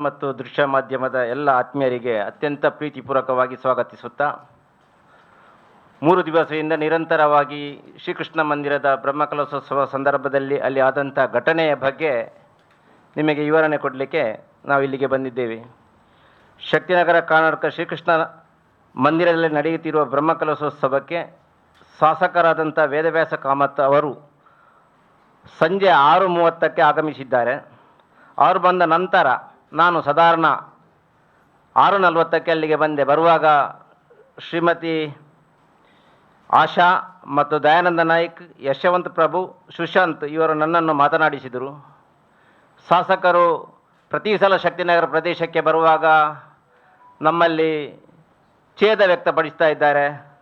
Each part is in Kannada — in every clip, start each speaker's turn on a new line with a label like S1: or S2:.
S1: ಮತ್ತು ದೃಶ್ಯ ಮಾಧ್ಯಮದ ಎಲ್ಲ ಆತ್ಮೀಯರಿಗೆ ಅತ್ಯಂತ ಪ್ರೀತಿಪೂರ್ವಕವಾಗಿ ಸ್ವಾಗತಿಸುತ್ತಾ, ಮೂರು ದಿವಸದಿಂದ ನಿರಂತರವಾಗಿ ಶ್ರೀಕೃಷ್ಣ ಮಂದಿರದ ಬ್ರಹ್ಮಕಲಶೋತ್ಸವ ಸಂದರ್ಭದಲ್ಲಿ ಅಲ್ಲಿ ಆದಂಥ ಘಟನೆಯ ಬಗ್ಗೆ ನಿಮಗೆ ವಿವರಣೆ ಕೊಡಲಿಕ್ಕೆ ನಾವು ಇಲ್ಲಿಗೆ ಬಂದಿದ್ದೇವೆ. ಶಕ್ತಿನಗರ ಕರ್ನಾಟಕ ಶ್ರೀಕೃಷ್ಣ ಮಂದಿರದಲ್ಲಿ ನಡೆಯುತ್ತಿರುವ ಬ್ರಹ್ಮಕಲಶೋತ್ಸವಕ್ಕೆ ಶಾಸಕರಾದಂಥ ವೇದವ್ಯಾಸ ಕಾಮತ್ ಅವರು ಸಂಜೆ ಆರು ಮೂವತ್ತಕ್ಕೆ ಆಗಮಿಸಿದ್ದಾರೆ. ಅವರು ಬಂದ ನಂತರ ನಾನು ಸಾಧಾರಣ ಆರು ನಲವತ್ತಕ್ಕೆ ಅಲ್ಲಿಗೆ ಬಂದೆ. ಬರುವಾಗ ಶ್ರೀಮತಿ ಆಶಾ ಮತ್ತು ದಯಾನಂದ ನಾಯ್ಕ್, ಯಶವಂತ್ ಪ್ರಭು, ಸುಶಾಂತ್ ಇವರು ನನ್ನನ್ನು ಮಾತನಾಡಿಸಿದರು. ಶಾಸಕರು ಪ್ರತಿ ಸಲ ಶಕ್ತಿನಗರ ಪ್ರದೇಶಕ್ಕೆ ಬರುವಾಗ ನಮ್ಮಲ್ಲಿ ಛೇದ ವ್ಯಕ್ತಪಡಿಸ್ತಾ ಇದ್ದಾರೆ.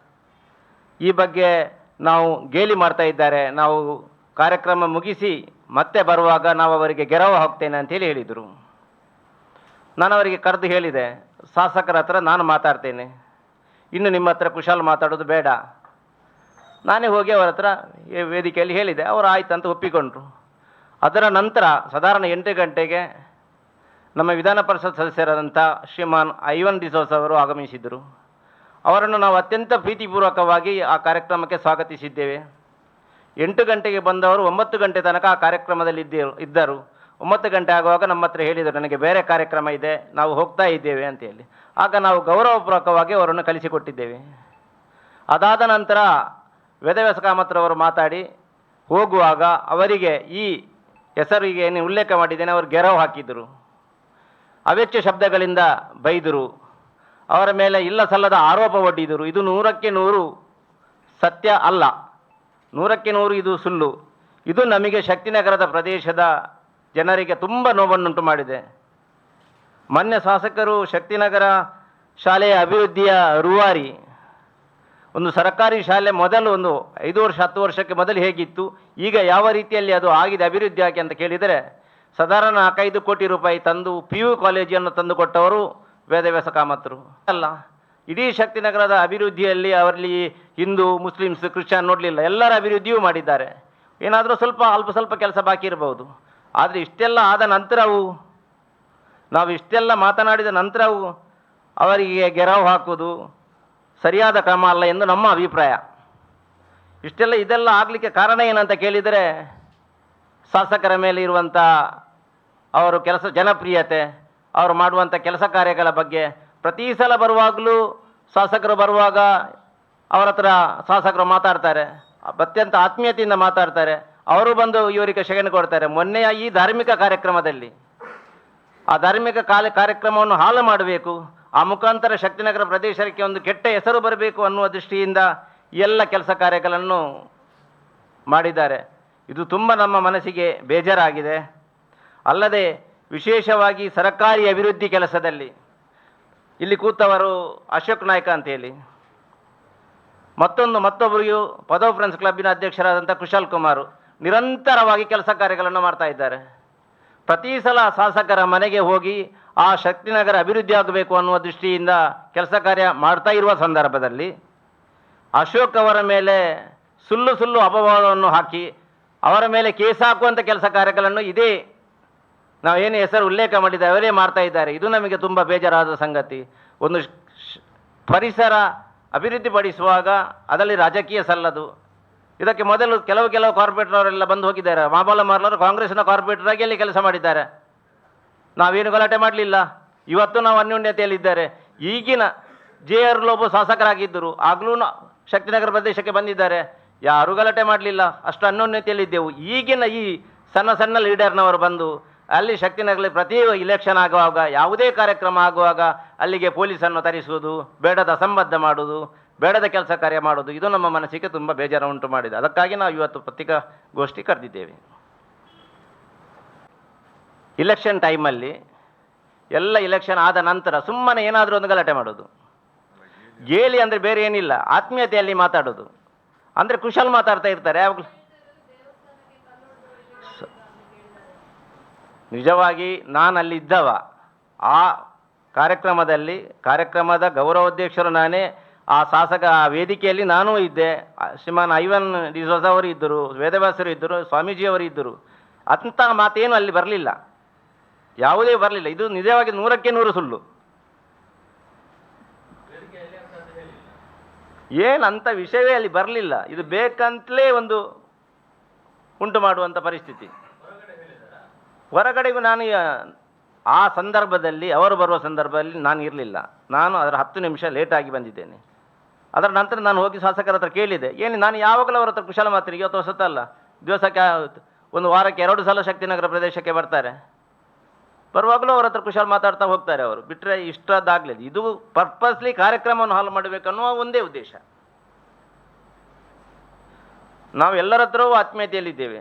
S1: ಈ ಬಗ್ಗೆ ನಾವು ಗೇಲಿ ಮಾಡ್ತಾ ಇದ್ದಾರೆ. ನಾವು ಕಾರ್ಯಕ್ರಮ ಮುಗಿಸಿ ಮತ್ತೆ ಬರುವಾಗ ನಾವು ಅವರಿಗೆ ಗೆರವು ಹೋಗ್ತೇನೆ ಅಂತೇಳಿ ಹೇಳಿದರು. ನಾನು ಅವರಿಗೆ ಕರೆದು ಹೇಳಿದೆ, ಶಾಸಕರ ಹತ್ರ ನಾನು ಮಾತಾಡ್ತೇನೆ. ಇನ್ನು ನಿಮ್ಮ ಹತ್ರ ಕುಶಾಲ್ ಮಾತಾಡೋದು ಬೇಡ. ನಾನೇ ಹೋಗಿ ಅವರ ಹತ್ರ ವೇದಿಕೆಯಲ್ಲಿ ಹೇಳಿದೆ. ಅವರು ಆಯ್ತು ಅಂತ ಒಪ್ಪಿಕೊಂಡ್ರು. ಅದರ ನಂತರ ಸಾಧಾರಣ ಎಂಟು ಗಂಟೆಗೆ ನಮ್ಮ ವಿಧಾನ ಪರಿಷತ್ ಸದಸ್ಯರಾದಂಥ ಶ್ರೀಮಾನ್ ಐವನ್ ಡಿಸೋಸ್ ಅವರು ಆಗಮಿಸಿದರು ಅವರನ್ನು ನಾವು ಅತ್ಯಂತ ಪ್ರೀತಿಪೂರ್ವಕವಾಗಿ ಆ ಕಾರ್ಯಕ್ರಮಕ್ಕೆ ಸ್ವಾಗತಿಸಿದ್ದೇವೆ. ಎಂಟು ಗಂಟೆಗೆ ಬಂದವರು ಒಂಬತ್ತು ಗಂಟೆ ತನಕ ಆ ಕಾರ್ಯಕ್ರಮದಲ್ಲಿ ಇದ್ದರು. ಒಂಬತ್ತು ಗಂಟೆ ಆಗುವಾಗ ನಮ್ಮ ಹತ್ರ ಹೇಳಿದರು, ನನಗೆ ಬೇರೆ ಕಾರ್ಯಕ್ರಮ ಇದೆ, ನಾವು ಹೋಗ್ತಾ ಇದ್ದೇವೆ ಅಂತೇಳಿ ಆಗ ನಾವು ಗೌರವಪೂರ್ವಕವಾಗಿ ಅವರನ್ನು ಕಲಿಸಿಕೊಟ್ಟಿದ್ದೇವೆ ಅದಾದ ನಂತರ ವೇದವ್ಯಾಸ ಕಾಮತ್ರವರು ಮಾತಾಡಿ, ಹೋಗುವಾಗ ಅವರಿಗೆ ಈ ಹೆಸರಿಗೆ ಏನು ಉಲ್ಲೇಖ ಮಾಡಿದ್ದೇನೆ, ಅವರು ಗೆರವು ಹಾಕಿದರು. ಅವೆಚ್ಚ ಶಬ್ದಗಳಿಂದ ಬೈದರು. ಅವರ ಮೇಲೆ ಇಲ್ಲ ಸಲ್ಲದ ಆರೋಪ ಒಡ್ಡಿದರು. ಇದು ನೂರಕ್ಕೆ ನೂರು ಸತ್ಯ ಅಲ್ಲ. ನೂರಕ್ಕೆ ನೂರು ಇದು ಸುಳ್ಳು. ಇದು ನಮಗೆ ಶಕ್ತಿನಗರದ ಪ್ರದೇಶದ ಜನರಿಗೆ ತುಂಬ ನೋವನ್ನುಂಟು ಮಾಡಿದೆ. ಮಾನ್ಯ ಶಾಸಕರು, ಶಕ್ತಿನಗರ ಶಾಲೆಯ ಅಭಿವೃದ್ಧಿಯ ರೂವಾರಿ. ಒಂದು ಸರ್ಕಾರಿ ಶಾಲೆ ಮೊದಲು ಒಂದು ಐದು ವರ್ಷ, ಹತ್ತು ವರ್ಷಕ್ಕೆ ಮೊದಲು ಹೇಗಿತ್ತು, ಈಗ ಯಾವ ರೀತಿಯಲ್ಲಿ ಅದು ಆಗಿದೆ, ಅಭಿವೃದ್ಧಿ ಆಗಿ ಅಂತ ಕೇಳಿದರೆ, ಸಾಧಾರಣ ನಾಲ್ಕೈದು ಕೋಟಿ ರೂಪಾಯಿ ತಂದು ಪಿ ಯು ಕಾಲೇಜನ್ನು ತಂದು ಕೊಟ್ಟವರು ವೇದವ್ಯಾಸ ಕಾಮತ್ರು ಅಲ್ಲ, ಇಡೀ ಶಕ್ತಿನಗರದ ಅಭಿವೃದ್ಧಿಯಲ್ಲಿ ಅವರಲ್ಲಿ ಹಿಂದೂ, ಮುಸ್ಲಿಮ್ಸ್, ಕ್ರಿಶ್ಚಿಯನ್ ನೋಡಲಿಲ್ಲ, ಎಲ್ಲರ ಅಭಿವೃದ್ಧಿಯೂ ಮಾಡಿದ್ದಾರೆ. ಏನಾದರೂ ಸ್ವಲ್ಪ, ಅಲ್ಪ ಸ್ವಲ್ಪ ಕೆಲಸ ಬಾಕಿ ಇರಬಹುದು ಆದರೆ ಇಷ್ಟೆಲ್ಲ ಆದ ನಂತರವು ನಾವು ಇಷ್ಟೆಲ್ಲ ಮಾತನಾಡಿದ ನಂತರವು ಅವರಿಗೆ ಗೆರವು ಹಾಕುವುದು ಸರಿಯಾದ ಕ್ರಮ ಅಲ್ಲ ಎಂದು ನಮ್ಮ ಅಭಿಪ್ರಾಯ. ಇಷ್ಟೆಲ್ಲ ಇದೆಲ್ಲ ಆಗಲಿಕ್ಕೆ ಕಾರಣ ಏನಂತ ಕೇಳಿದರೆ, ಶಾಸಕರ ಮೇಲೆ ಇರುವಂಥ ಅವರು ಕೆಲಸ, ಜನಪ್ರಿಯತೆ, ಅವರು ಮಾಡುವಂಥ ಕೆಲಸ ಕಾರ್ಯಗಳ ಬಗ್ಗೆ ಪ್ರತಿ ಸಲ ಬರುವಾಗಲೂ ಶಾಸಕರು ಬರುವಾಗ ಅವರ ಹತ್ರ ಶಾಸಕರು ಮಾತಾಡ್ತಾರೆ. ಅತ್ಯಂತ ಆತ್ಮೀಯತೆಯಿಂದ ಮಾತಾಡ್ತಾರೆ. ಅವರು ಬಂದು ಇವರಿಗೆ ಶಗಣೆ ಕೊಡ್ತಾರೆ. ಮೊನ್ನೆಯ ಈ ಧಾರ್ಮಿಕ ಕಾರ್ಯಕ್ರಮದಲ್ಲಿ ಆ ಧಾರ್ಮಿಕ ಕಾಲ ಕಾರ್ಯಕ್ರಮವನ್ನು ಹಾಳು ಮಾಡಬೇಕು. ಆ ಮುಖಾಂತರ ಶಕ್ತಿನಗರ ಪ್ರದೇಶಕ್ಕೆ ಒಂದು ಕೆಟ್ಟ ಹೆಸರು ಬರಬೇಕು ಅನ್ನುವ ದೃಷ್ಟಿಯಿಂದ ಎಲ್ಲ ಕೆಲಸ ಕಾರ್ಯಗಳನ್ನು ಮಾಡಿದ್ದಾರೆ. ಇದು ತುಂಬ ನಮ್ಮ ಮನಸ್ಸಿಗೆ ಬೇಜಾರಾಗಿದೆ. ಅಲ್ಲದೆ ವಿಶೇಷವಾಗಿ ಸರಕಾರಿ ಅಭಿವೃದ್ಧಿ ಕೆಲಸದಲ್ಲಿ ಇಲ್ಲಿ ಕೂತವರು ಅಶೋಕ್ ನಾಯ್ಕ ಅಂತೇಳಿ ಮತ್ತೊಂದು ಮತ್ತೊಬ್ಬರಿಗೂ ಪದವ್ ಫ್ರೆಂಡ್ಸ್ ಕ್ಲಬ್ಬಿನ ಅಧ್ಯಕ್ಷರಾದಂಥ ಕುಶಾಲ್ ಕುಮಾರ್. ನಿರಂತರವಾಗಿ ಕೆಲಸ ಕಾರ್ಯಗಳನ್ನು ಮಾಡ್ತಾ ಇದ್ದಾರೆ. ಪ್ರತಿ ಸಲ ಶಾಸಕರ ಮನೆಗೆ ಹೋಗಿ ಆ ಶಕ್ತಿನಗರ ಅಭಿವೃದ್ಧಿ ಆಗಬೇಕು ಅನ್ನುವ ದೃಷ್ಟಿಯಿಂದ ಕೆಲಸ ಕಾರ್ಯ ಮಾಡ್ತಾ ಇರುವ ಸಂದರ್ಭದಲ್ಲಿ ಅಶೋಕ್ ಅವರ ಮೇಲೆ ಸುಳ್ಳು ಸುಳ್ಳು ಅಪವಾದವನ್ನು ಹಾಕಿ ಅವರ ಮೇಲೆ ಕೇಸ್ ಹಾಕುವಂಥ ಕೆಲಸ ಕಾರ್ಯಗಳನ್ನು ಇದೇ ನಾವೇನು ಹೆಸರು ಉಲ್ಲೇಖ ಮಾಡಿದ್ದೆ ಅವರೇ ಮಾಡ್ತಾ ಇದ್ದಾರೆ. ಇದು ನಮಗೆ ತುಂಬ ಬೇಜಾರಾದ ಸಂಗತಿ. ಒಂದು ಪರಿಸರ ಅಭಿವೃದ್ಧಿಪಡಿಸುವಾಗ ಅದರಲ್ಲಿ ರಾಜಕೀಯ ಸಲ್ಲದು. ಇದಕ್ಕೆ ಮೊದಲು ಕೆಲವು ಕೆಲವು ಕಾರ್ಪೊರೇಟರ್ ಅವರೆಲ್ಲ ಬಂದು ಹೋಗಿದ್ದಾರೆ. ಮಾಬಲ ಮಾರ್ಲರು ಕಾಂಗ್ರೆಸ್ನ ಕಾರ್ಪೊರೇಟರ್ ಆಗಿ ಅಲ್ಲಿ ಕೆಲಸ ಮಾಡಿದ್ದಾರೆ. ನಾವೇನು ಗಲಾಟೆ ಮಾಡಲಿಲ್ಲ. ಇವತ್ತು ನಾವು ಅನ್ಯೋನ್ಯತೆಯಲ್ಲಿದ್ದಾರೆ. ಈಗಿನ ಜೆ ಆರ್ ಲೋಬು ಶಾಸಕರಾಗಿದ್ದರು. ಆಗಲೂ ಶಕ್ತಿನಗರ ಪ್ರದೇಶಕ್ಕೆ ಬಂದಿದ್ದಾರೆ. ಯಾರೂ ಗಲಾಟೆ ಮಾಡಲಿಲ್ಲ. ಅಷ್ಟು ಅನ್ಯೋನ್ಯತೆಯಲ್ಲಿದ್ದೆವು. ಈಗಿನ ಈ ಸಣ್ಣ ಸಣ್ಣ ಲೀಡರ್ನವರು ಬಂದು ಅಲ್ಲಿ ಶಕ್ತಿನಗರಲ್ಲಿ ಪ್ರತಿ ಇಲೆಕ್ಷನ್ ಆಗುವಾಗ, ಯಾವುದೇ ಕಾರ್ಯಕ್ರಮ ಆಗುವಾಗ ಅಲ್ಲಿಗೆ ಪೊಲೀಸನ್ನು ತರಿಸುವುದು, ಬೇಡದ ಅಸಂಬದ್ಧ ಮಾಡುವುದು ಬೇಡದ ಕೆಲಸ ಕಾರ್ಯ ಮಾಡೋದು ಇದು ನಮ್ಮ ಮನಸ್ಸಿಗೆ ತುಂಬ ಬೇಜಾರು ಉಂಟು ಮಾಡಿದೆ. ಅದಕ್ಕಾಗಿ ನಾವು ಇವತ್ತು ಪತ್ರಿಕಾಗೋಷ್ಠಿ ಕರೆದಿದ್ದೇವೆ. ಇಲೆಕ್ಷನ್ ಟೈಮಲ್ಲಿ ಎಲ್ಲ ಇಲೆಕ್ಷನ್ ಆದ ನಂತರ ಸುಮ್ಮನೆ ಏನಾದರೂ ಒಂದು ಗಲಾಟೆ ಮಾಡೋದು. ಗೇಲಿ ಅಂದರೆ ಬೇರೆ ಏನಿಲ್ಲ, ಆತ್ಮೀಯತೆಯಲ್ಲಿ ಮಾತಾಡೋದು. ಅಂದರೆ ಕುಶಲ್ ಮಾತಾಡ್ತಾ ಇರ್ತಾರೆ ಯಾವಾಗಲೂ ನಿಜವಾಗಿ ನಾನು ಇದ್ದವ. ಆ ಕಾರ್ಯಕ್ರಮದಲ್ಲಿ, ಕಾರ್ಯಕ್ರಮದ ಗೌರವಾಧ್ಯಕ್ಷರು ನಾನೇ ಆ ಶಾಸಕ ವೇದಿಕೆಯಲ್ಲಿ ನಾನೂ ಇದ್ದೆ. ಶ್ರೀಮಾನ್ ಐವನ್ ಡಿಸೋಜ ಅವರು ಇದ್ದರು, ವೇದವ್ಯಾಸರು ಇದ್ದರು ಸ್ವಾಮೀಜಿಯವರು ಇದ್ದರು. ಅಂಥ ಮಾತೇನು ಅಲ್ಲಿ ಬರಲಿಲ್ಲ. ಯಾವುದೇ ಬರಲಿಲ್ಲ. ಇದು ನಿಜವಾಗಿ ನೂರಕ್ಕೆ ನೂರು ಸುಳ್ಳು. ಏನಂತ ವಿಷಯವೇ ಅಲ್ಲಿ ಬರಲಿಲ್ಲ. ಇದು ಬೇಕಂತಲೇ ಒಂದು ಉಂಟು ಮಾಡುವಂಥ ಪರಿಸ್ಥಿತಿ. ಹೊರಗಡೆಗೂ ನಾನು ಆ ಸಂದರ್ಭದಲ್ಲಿ, ಅವರು ಬರುವ ಸಂದರ್ಭದಲ್ಲಿ ನಾನು ಇರಲಿಲ್ಲ. ನಾನು ಅದರ ಹತ್ತು ನಿಮಿಷ ಲೇಟಾಗಿ ಬಂದಿದ್ದೇನೆ. ಅದರ ನಂತರ ನಾನು ಹೋಗಿ ಶಾಸಕರ ಹತ್ರ ಕೇಳಿದೆ, ಏನು, ನಾನು ಯಾವಾಗಲೂ ಅವರ ಹತ್ರ ಕುಶಲ ಮಾತ್ರೆ ಇವತ್ತು ಹೊಸತಲ್ಲ ದಿವಸಕ್ಕೆ ಒಂದು ವಾರಕ್ಕೆ ಎರಡು ಸಲ ಶಕ್ತಿನಗರ ಪ್ರದೇಶಕ್ಕೆ ಬರ್ತಾರೆ. ಬರುವಾಗಲೂ ಅವರ ಹತ್ರ ಕುಶಲ ಮಾತಾಡ್ತಾ ಹೋಗ್ತಾರೆ ಅವರು. ಬಿಟ್ಟರೆ ಇಷ್ಟದಾಗಲಿಲ್ಲ ಇದು ಪರ್ಪಸ್ಲಿ ಕಾರ್ಯಕ್ರಮವನ್ನು ಹಾಲು ಮಾಡಬೇಕನ್ನುವ ಒಂದೇ ಉದ್ದೇಶ. ನಾವು ಎಲ್ಲರ ಹತ್ರವೂ ಆತ್ಮೀಯತೆಯಲ್ಲಿದ್ದೇವೆ.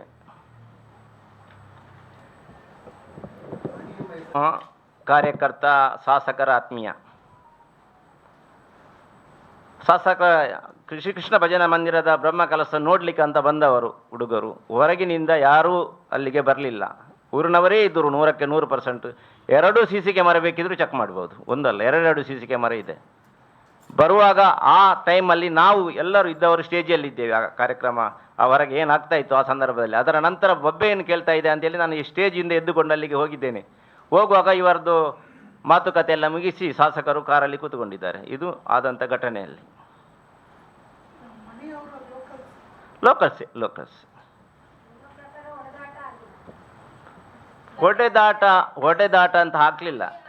S1: ಕಾರ್ಯಕರ್ತ, ಶಾಸಕರ ಆತ್ಮೀಯ. ಶಾಸಕ ಕೃಷಿ ಕೃಷ್ಣ ಭಜನಾ ಮಂದಿರದ ಬ್ರಹ್ಮ ಕಲಸ ನೋಡ್ಲಿಕ್ಕೆ ಅಂತ ಬಂದವರು ಹುಡುಗರು. ಹೊರಗಿನಿಂದ ಯಾರೂ ಅಲ್ಲಿಗೆ ಬರಲಿಲ್ಲ. ಊರಿನವರೇ ಇದ್ದರು ನೂರಕ್ಕೆ ನೂರು ಪರ್ಸೆಂಟ್ ಎರಡು ಸಿ ಸಿ ಬೇಕಿದ್ರೂ ಚೆಕ್ ಮಾಡ್ಬೋದು. ಒಂದಲ್ಲ, ಎರಡೆರಡು ಸಿ ಸಿ ಕ್ಯಾಮರಾ ಇದೆ. ಬರುವಾಗ ಆ ಟೈಮಲ್ಲಿ ನಾವು ಎಲ್ಲರೂ ಇದ್ದವರು ಸ್ಟೇಜಲ್ಲಿ ಇದ್ದೇವೆ ಆ ಕಾರ್ಯಕ್ರಮ. ಆ ಹೊರಗೆ ಏನಾಗ್ತಾ ಇತ್ತು ಆ ಸಂದರ್ಭದಲ್ಲಿ. ಅದರ ನಂತರ ಬೊಬ್ಬೆ ಏನು ಕೇಳ್ತಾ ಇದೆ ಅಂತೇಳಿ ನಾನು ಈ ಸ್ಟೇಜಿಂದ ಎದ್ದುಕೊಂಡು ಅಲ್ಲಿಗೆ ಹೋಗಿದ್ದೇನೆ. ಹೋಗುವಾಗ ಇವರದ್ದು ಮಾತುಕತೆ ಎಲ್ಲ ಮುಗಿಸಿ ಶಾಸಕರು ಕಾರಲ್ಲಿ ಕೂತ್ಕೊಂಡಿದ್ದಾರೆ. ಇದು ಆದಂಥ ಘಟನೆಯಲ್ಲಿ. Locals locus. ಹೊಡೆದಾಟ ಹೊಡೆದಾಟ ಅಂತ ಹಾಕಲಿಲ್ಲ.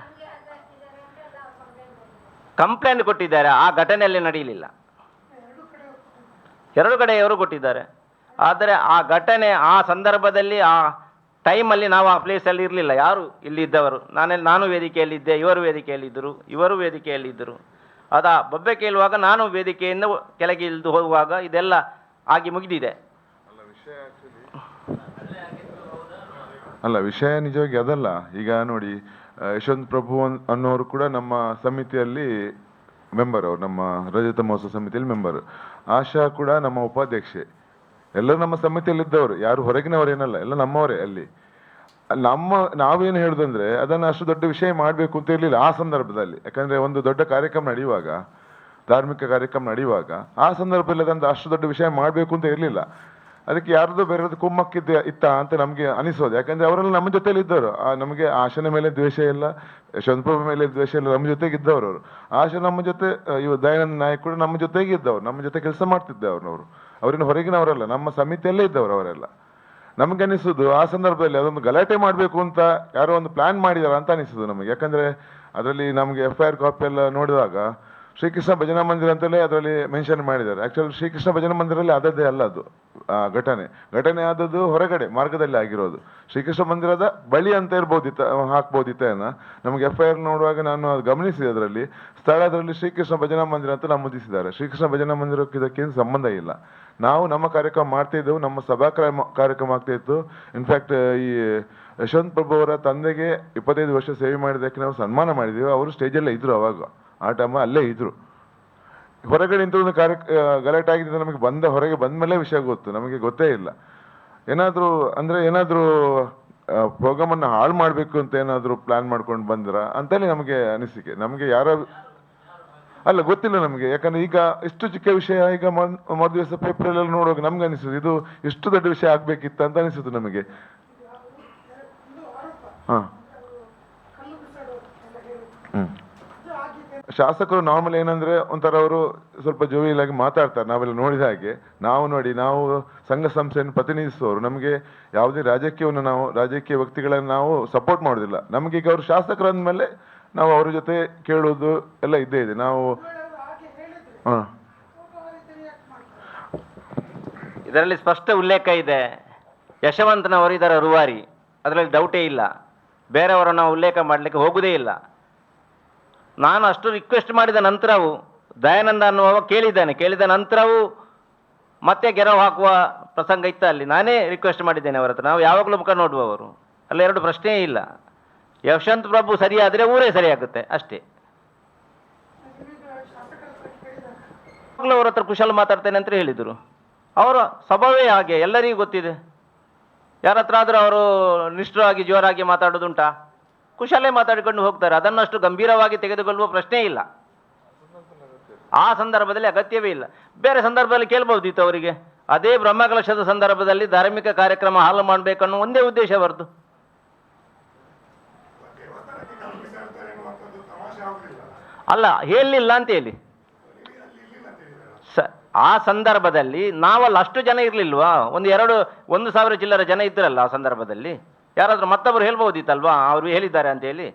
S1: ಕಂಪ್ಲೇಂಟ್ ಕೊಟ್ಟಿದ್ದಾರೆ, ಆ ಘಟನೆಯಲ್ಲಿ ನಡೆಯಲಿಲ್ಲ. ಎರಡು ಕಡೆಯವರು ಕೊಟ್ಟಿದ್ದಾರೆ. ಆದರೆ ಆ ಘಟನೆ ಆ ಸಂದರ್ಭದಲ್ಲಿ, ಆ ಟೈಮಲ್ಲಿ ನಾವು ಆ ಪ್ಲೇಸಲ್ಲಿ ಇರಲಿಲ್ಲ. ಯಾರು ಇಲ್ಲಿದ್ದವರು? ನಾನೇ, ನಾನು ವೇದಿಕೆಯಲ್ಲಿದ್ದೆ, ಇವರು ವೇದಿಕೆಯಲ್ಲಿದ್ದರು ಇವರು ವೇದಿಕೆಯಲ್ಲಿದ್ದರು. ಅದ ಬೊಬ್ಬೆ ಕೇಳುವಾಗ ನಾನು ವೇದಿಕೆಯಿಂದ ಕೆಳಗೆ ಇಳಿದು ಹೋಗುವಾಗ ಇದೆಲ್ಲ ಆಗಿ ಮುಗಿದಿದೆ.
S2: ಅಲ್ಲ, ವಿಷಯ ನಿಜವಾಗಿ ಅದಲ್ಲ. ಈಗ ನೋಡಿ ಯಶವಂತ್ ಪ್ರಭು ಅನ್- ಅನ್ನೋರು ಕೂಡ ನಮ್ಮ ಸಮಿತಿಯಲ್ಲಿ ಮೆಂಬರ್ ಅವರು, ನಮ್ಮ ರಜತ ಮಹೋತ್ಸವ ಸಮಿತಿಯಲ್ಲಿ ಮೆಂಬರ್ ಆಶಾ ಕೂಡ ನಮ್ಮ ಉಪಾಧ್ಯಕ್ಷೆ. ಎಲ್ಲರೂ ನಮ್ಮ ಸಮಿತಿಯಲ್ಲಿ ಇದ್ದವರು ಯಾರು ಹೊರಗಿನವರೇನಲ್ಲ ಎಲ್ಲ ನಮ್ಮವರೇ ಅಲ್ಲಿ. ನಮ್ಮ, ನಾವೇನು ಹೇಳುದಂದ್ರೆ, ಅದನ್ನು ಅಷ್ಟು ದೊಡ್ಡ ವಿಷಯ ಮಾಡಬೇಕು ಅಂತ ಇರಲಿಲ್ಲ ಆ ಸಂದರ್ಭದಲ್ಲಿ. ಯಾಕಂದ್ರೆ ಒಂದು ದೊಡ್ಡ ಕಾರ್ಯಕ್ರಮ ನಡೆಯುವಾಗ ಧಾರ್ಮಿಕ ಕಾರ್ಯಕ್ರಮ ನಡೆಯುವಾಗ ಆ ಸಂದರ್ಭದಲ್ಲಿ ಅದಂತ ಅಷ್ಟು ದೊಡ್ಡ ವಿಷಯ ಮಾಡಬೇಕು ಅಂತ ಇರಲಿಲ್ಲ. ಅದಕ್ಕೆ ಯಾರ್ದು ಬೇರೆದು ಕುಮ್ಮಕ್ಕಿದ್ದ ಇತ್ತ ಅಂತ ನಮಗೆ ಅನಿಸೋದು. ಯಾಕಂದ್ರೆ ಅವರೆಲ್ಲ ನಮ್ಮ ಜೊತೆಲಿ ಇದ್ದವರು ನಮಗೆ ಆಶನ ಮೇಲೆ ದ್ವೇಷ ಇಲ್ಲ ಯಶವಂತಪ್ರಭು ಮೇಲೆ ದ್ವೇಷ ಇಲ್ಲ, ನಮ್ಮ ಜೊತೆಗೆ ಇದ್ದವರು ಅವರು. ಆಶ ನಮ್ಮ ಜೊತೆ ಇವ ದಯಾನಂದ ನಾಯಕ್ ಕೂಡ ನಮ್ಮ ಜೊತೆಗೆ ಇದ್ದವರು ನಮ್ಮ ಜೊತೆ ಕೆಲಸ ಮಾಡ್ತಿದ್ದೆ ಅವ್ರನ್ನವರು. ಅವರಿನ ಹೊರಗಿನವರಲ್ಲ ನಮ್ಮ ಸಮಿತಿಯಲ್ಲೇ ಇದ್ದವರು ಅವರೆಲ್ಲ. ನಮಗೆ ಅನಿಸೋದು, ಆ ಸಂದರ್ಭದಲ್ಲಿ ಅದೊಂದು ಗಲಾಟೆ ಮಾಡಬೇಕು ಅಂತ ಯಾರೋ ಒಂದು ಪ್ಲಾನ್ ಮಾಡಿದಾರ ಅಂತ ಅನಿಸೋದು ನಮಗೆ. ಯಾಕಂದ್ರೆ, ಅದರಲ್ಲಿ ನಮಗೆ ಎಫ್ ಐ ಆರ್ ಕಾಪಿ ಎಲ್ಲ ನೋಡಿದಾಗ ಶ್ರೀಕೃಷ್ಣ ಭಜನಾ ಮಂದಿರ ಅಂತಲೇ ಅದರಲ್ಲಿ ಮೆನ್ಷನ್ ಮಾಡಿದ್ದಾರೆ. ಆಕ್ಚುಲಿ ಶ್ರೀಕೃಷ್ಣ ಭಜನಾ ಮಂದಿರಲ್ಲಿ ಆದದ್ದೇ ಅಲ್ಲ ಅದು ಆ, ಘಟನೆ. ಘಟನೆ ಆದದ್ದು ಹೊರಗಡೆ ಮಾರ್ಗದಲ್ಲಿ ಆಗಿರೋದು. ಶ್ರೀಕೃಷ್ಣ ಮಂದಿರದ ಬಳಿ ಅಂತ ಇರ್ಬೋದಿತ್ತ ಹಾಕ್ಬೋದಿತ್ತ ಏನ ನಮಗೆ ಎಫ್ ಐ ಆರ್ ನೋಡುವಾಗ ನಾನು ಅದು ಗಮನಿಸಿದೆ ಅದರಲ್ಲಿ. ಸ್ಥಳ ಅದರಲ್ಲಿ ಶ್ರೀಕೃಷ್ಣ ಭಜನಾ ಮಂದಿರ ಅಂತ ನಮೂದಿಸಿದ್ದಾರೆ ಶ್ರೀಕೃಷ್ಣ ಭಜನಾ ಮಂದಿರಕ್ಕೆ ಇದಕ್ಕೇನು ಸಂಬಂಧ ಇಲ್ಲ. ನಾವು ನಮ್ಮ ಕಾರ್ಯಕ್ರಮ ಮಾಡ್ತಾ ಇದ್ದೆವು ನಮ್ಮ ಸಭಾ ಕ್ರಮ- ಕಾರ್ಯಕ್ರಮ ಆಗ್ತಾ ಇತ್ತು. ಇನ್ಫ್ಯಾಕ್ಟ್ ಈ ಯಶವಂತ್ ಪ್ರಭು ಅವರ ತಂದೆಗೆ ಇಪ್ಪತ್ತೈದು ವರ್ಷ ಸೇವೆ ಮಾಡಿದ್ದಕ್ಕೆ ನಾವು ಸನ್ಮಾನ ಮಾಡಿದ್ದೀವಿ ಅವರು ಸ್ಟೇಜಲ್ಲೇ ಇದ್ರು ಅವಾಗ. ಆ ಟೈಮ ಅಲ್ಲೇ ಇದ್ರು. ಹೊರಗಡೆ ಇಂಥ ಒಂದು ಕಾರ್ಯ ಗಲಾಟೆ ಆಗಿದ್ದು ನಮಗೆ ಬಂದ ಹೊರಗೆ ಬಂದ ಮೇಲೆ ವಿಷಯ ಗೊತ್ತು ನಮಗೆ ಗೊತ್ತೇ ಇಲ್ಲ. ಏನಾದರೂ ಅಂದ್ರೆ ಏನಾದರೂ ಪ್ರೋಗ್ರಾಮನ್ನು ಅನ್ನ ಹಾಳು ಮಾಡಬೇಕು ಅಂತ ಏನಾದರೂ ಪ್ಲಾನ್ ಮಾಡ್ಕೊಂಡು ಬಂದ್ರ ಅಂತಲೇ ನಮಗೆ ಅನಿಸಿಕೆ. ನಮಗೆ ಯಾರು ಅಲ್ಲ ಗೊತ್ತಿಲ್ಲ ನಮಗೆ. ಯಾಕಂದ್ರೆ ಈಗ ಇಷ್ಟು ಚಿಕ್ಕ ವಿಷಯ ಈಗ ಮರು ದಿವಸ ಪೇಪರ್ ಎಲ್ಲ ನೋಡುವಾಗ ನಮ್ಗೆ ಅನಿಸುದು ಇದು ಇಷ್ಟು ದೊಡ್ಡ ವಿಷಯ ಆಗ್ಬೇಕಿತ್ತ ಅಂತ ಅನಿಸುದು ನಮಗೆ. ಹಾಂ. ಹ್ಮ್. ಶಾಸಕರು ನಾರ್ಮಲ್ ಏನಂದ್ರೆ ಒಂಥರ ಅವರು ಸ್ವಲ್ಪ ಜೋವಿಲಾಗಿ ಮಾತಾಡ್ತಾರೆ. ನಾವೆಲ್ಲ ನೋಡಿದ ಹಾಗೆ. ನಾವು ನೋಡಿ, ನಾವು ಸಂಘ ಸಂಸ್ಥೆಯನ್ನು ಪ್ರತಿನಿಧಿಸುವವರು, ನಮಗೆ ಯಾವುದೇ ರಾಜಕೀಯವನ್ನು ನಾವು, ರಾಜಕೀಯ ವ್ಯಕ್ತಿಗಳನ್ನು ನಾವು ಸಪೋರ್ಟ್ ಮಾಡೋದಿಲ್ಲ. ನಮಗೆ ಈಗ ಅವರು ಶಾಸಕರು ಅಂದಮೇಲೆ ನಾವು ಅವ್ರ ಜೊತೆ ಕೇಳೋದು ಎಲ್ಲ ಇದ್ದೇ ಇದೆ. ನಾವು ಹಾಂ.
S1: ಇದರಲ್ಲಿ ಸ್ಪಷ್ಟ ಉಲ್ಲೇಖ ಇದೆ. ಯಶವಂತನವರು ಇದರ ರೂವಾರಿ. ಅದರಲ್ಲಿ ಡೌಟೇ ಇಲ್ಲ. ಬೇರೆಯವರನ್ನು ಉಲ್ಲೇಖ ಮಾಡಲಿಕ್ಕೆ ಹೋಗುವುದೇ ಇಲ್ಲ. ನಾನು ಅಷ್ಟು ರಿಕ್ವೆಸ್ಟ್ ಮಾಡಿದ ನಂತರವೂ ದಯಾನಂದ ಅನ್ನುವವ ಕೇಳಿದ್ದಾನೆ. ಕೇಳಿದ ನಂತರವೂ ಮತ್ತೆ ಗೆರವು ಹಾಕುವ ಪ್ರಸಂಗ ಇತ್ತ ಅಲ್ಲಿ. ನಾನೇ ರಿಕ್ವೆಸ್ಟ್ ಮಾಡಿದ್ದೇನೆ ಅವರ ಹತ್ರ ನಾವು ಯಾವಾಗಲೂ ಮುಖ ನೋಡುವವರು. ಅಲ್ಲಿ ಎರಡು ಪ್ರಶ್ನೆಯೇ ಇಲ್ಲ. ಯಶವಂತ್ ಪ್ರಭು ಸರಿಯಾದರೆ ಊರೇ ಸರಿಯಾಗುತ್ತೆ. ಅಷ್ಟೇ. ಅವ್ರ ಹತ್ರ ಕುಶಲ ಮಾತಾಡ್ತೇನೆ ಅಂತ ಹೇಳಿದರು. ಅವರ ಸ್ವಭಾವೇ ಹಾಗೆ. ಎಲ್ಲರಿಗೂ ಗೊತ್ತಿದೆ. ಯಾರತ್ರ ಆದರೂ ಅವರು ನಿಷ್ಠರಾಗಿ ಜೋರಾಗಿ ಮಾತಾಡೋದುಂಟಾ? ಕುಶಲೇ ಮಾತಾಡಿಕೊಂಡು ಹೋಗ್ತಾರೆ. ಅದನ್ನಷ್ಟು ಗಂಭೀರವಾಗಿ ತೆಗೆದುಕೊಳ್ಳುವ ಪ್ರಶ್ನೆ ಇಲ್ಲ. ಆ ಸಂದರ್ಭದಲ್ಲಿ ಅಗತ್ಯವೇ ಇಲ್ಲ. ಬೇರೆ ಸಂದರ್ಭದಲ್ಲಿ ಕೇಳ್ಬೋದಿತ್ತು ಅವರಿಗೆ. ಅದೇ ಬ್ರಹ್ಮಕಲಶದ ಸಂದರ್ಭದಲ್ಲಿ ಧಾರ್ಮಿಕ ಕಾರ್ಯಕ್ರಮ ಹಾಲು ಮಾಡಬೇಕನ್ನೋ ಒಂದೇ ಉದ್ದೇಶ ಬರ್ತು ಅಲ್ಲ ಹೇಳಿಲ್ಲ ಅಂತ ಹೇಳಿ. ಆ ಸಂದರ್ಭದಲ್ಲಿ ನಾವಲ್ಲ ಅಷ್ಟು ಜನ ಇರಲಿಲ್ವಾ? ಒಂದು ಎರಡು, ಒಂದು ಸಾವಿರ ಜನ ಇದ್ರಲ್ಲ ಆ ಸಂದರ್ಭದಲ್ಲಿ. ಯಾರಾದರೂ ಮತ್ತೊಬ್ಬರು ಹೇಳ್ಬೋದಿತ್ತಲ್ವಾ? ಅವರು ಹೇಳಿದ್ದಾರೆ ಅಂತ ಹೇಳಿ.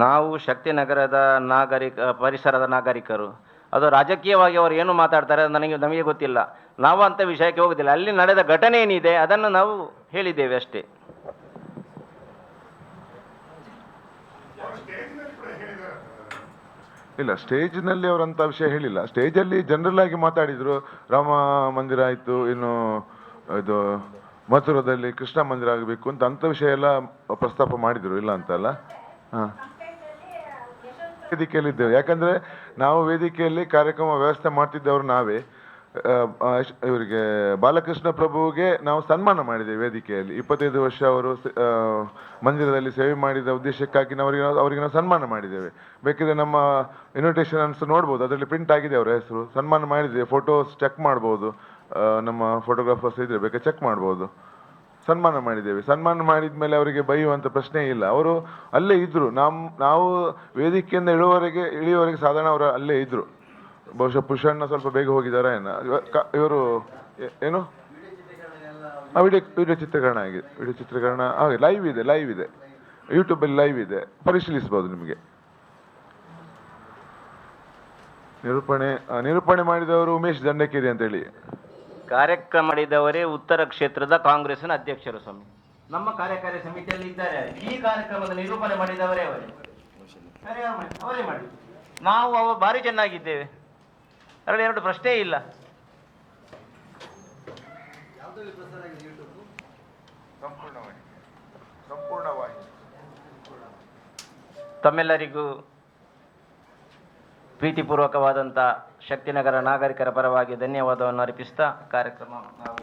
S3: ನೀವು
S1: ಶಕ್ತಿನಗರದ ನಾಗರಿಕ ಪರಿಸರದ ನಾಗರಿಕರು. ಅದು ರಾಜಕೀಯವಾಗಿ ಅವರು ಏನು ಮಾತಾಡ್ತಾರೆ ನನಗೆ ನಮಗೆ ಗೊತ್ತಿಲ್ಲ. ನಾವು ಅಂಥ ವಿಷಯಕ್ಕೆ ಹೋಗೋದಿಲ್ಲ. ಅಲ್ಲಿ ನಡೆದ ಘಟನೆ ಏನಿದೆ ಅದನ್ನು ನಾವು ಹೇಳಿದ್ದೇವೆ ಅಷ್ಟೇ.
S2: ಇಲ್ಲ, ಸ್ಟೇಜ್ನಲ್ಲಿ ಅವರಂತ ವಿಷಯ ಹೇಳಿಲ್ಲ. ಸ್ಟೇಜಲ್ಲಿ ಜನರಲ್ ಆಗಿ ಮಾತಾಡಿದ್ರು, ರಾಮ ಮಂದಿರ ಆಯಿತು, ಇನ್ನು ಇದು ಮಥುರದಲ್ಲಿ ಕೃಷ್ಣ ಮಂದಿರ ಆಗಬೇಕು ಅಂತ ಅಂಥ ವಿಷಯ ಎಲ್ಲ ಪ್ರಸ್ತಾಪ ಮಾಡಿದ್ರು, ಇಲ್ಲ ಅಂತಲ್ಲ ಹಾಂ. ವೇದಿಕೆಯಲ್ಲಿದ್ದೇವೆ ಯಾಕಂದರೆ ನಾವು ವೇದಿಕೆಯಲ್ಲಿ ಕಾರ್ಯಕ್ರಮ ವ್ಯವಸ್ಥೆ ಮಾಡ್ತಿದ್ದವರು ನಾವೇ. ಇವರಿಗೆ ಬಾಲಕೃಷ್ಣ ಪ್ರಭುವಿಗೆ ನಾವು ಸನ್ಮಾನ ಮಾಡಿದ್ದೇವೆ ವೇದಿಕೆಯಲ್ಲಿ. ಇಪ್ಪತ್ತೈದು ವರ್ಷ ಅವರು ಮಂದಿರದಲ್ಲಿ ಸೇವೆ ಮಾಡಿದ ಉದ್ದೇಶಕ್ಕಾಗಿ ನಾವು ಅವರಿಗೆ ನಾವು- ಅವರಿಗೆ ನಾವು ಸನ್ಮಾನ ಮಾಡಿದ್ದೇವೆ. ಬೇಕಿದ್ರೆ ನಮ್ಮ ಇನ್ವಿಟೇಷನ್ ಅನ್ಸ್ ನೋಡ್ಬೋದು. ಅದರಲ್ಲಿ ಪ್ರಿಂಟ್ ಆಗಿದೆ ಅವರ ಹೆಸರು. ಸನ್ಮಾನ ಮಾಡಿದ್ದೇವೆ. ಫೋಟೋಸ್ ಚೆಕ್ ಮಾಡ್ಬೋದು. ನಮ್ಮ ಫೋಟೋಗ್ರಾಫರ್ಸ್ ಇದ್ರೆ ಬೇಕಾದ್ರೆ ಚೆಕ್ ಮಾಡ್ಬೋದು. ಸನ್ಮಾನ ಮಾಡಿದ್ದೇವೆ. ಸನ್ಮಾನ ಮಾಡಿದ ಮೇಲೆ ಅವರಿಗೆ ಬೈಯುವಂತ ಪ್ರಶ್ನೆ ಇಲ್ಲ. ಅವರು ಅಲ್ಲೇ ಇದ್ದರು ನಮ್ಮ ನಾವು ವೇದಿಕೆಯಿಂದ ಇಳುವರೆಗೆ, ಇಳಿಯುವವರೆಗೆ ಸಾಧಾರಣ ಅವರು ಅಲ್ಲೇ ಇದ್ರು. ಬಹುಶಃ ಪುಷಣ್ಣ ಸ್ವಲ್ಪ ಬೇಗ ಕ- ಇವರು ಏನು? ವಿಡಿಯೋ ವಿಡಿಯೋ ಚಿತ್ರೀಕರಣ ಆಗಿದೆ. ವಿಡಿಯೋ ಚಿತ್ರೀಕರಣ ಹಾಗೆ ಲೈವ್ ಇದೆ ಲೈವ್ ಇದೆ. ಯೂಟ್ಯೂಬಲ್ಲಿ ಲೈವ್ ಇದೆ. ಪರಿಶೀಲಿಸಬಹುದು ನಿಮಗೆ. ನಿರೂಪಣೆ ನಿರೂಪಣೆ ಮಾಡಿದವರು ಉಮೇಶ್ ದಂಡಕೇರಿ ಅಂತೇಳಿ.
S1: ಕಾರ್ಯಕ್ರಮ ಮಾಡಿದವರೇ ಉತ್ತರ ಕ್ಷೇತ್ರದ ಕಾಂಗ್ರೆಸ್ನ ಅಧ್ಯಕ್ಷರು ಸ್ವಾಮಿ. ನಮ್ಮ ಕಾರ್ಯಕಾರಿ ಸಮಿತಿಯಲ್ಲಿ ಇದ್ದಾರೆ. ಈ ಕಾರ್ಯಕ್ರಮದ ನಿರೂಪಣೆ ಮಾಡಿದವರೇ ಅವರೇ ಮಾಡಿ- ಅವರೇ ಮಾಡಿ. ನಾವು ಅವ ಭಾರಿ ಚೆನ್ನಾಗಿದ್ದೇವೆ. ಅದರಲ್ಲಿ ಎರಡು ಪ್ರಶ್ನೆ ಇಲ್ಲ. ತಮ್ಮೆಲ್ಲರಿಗೂ ಪ್ರೀತಿಪೂರ್ವಕವಾದಂಥ ಶಕ್ತಿನಗರ ನಾಗರಿಕರ ಪರವಾಗಿ ಧನ್ಯವಾದವನ್ನು ಅರ್ಪಿಸ್ತಾ ಕಾರ್ಯಕ್ರಮ ನಾವು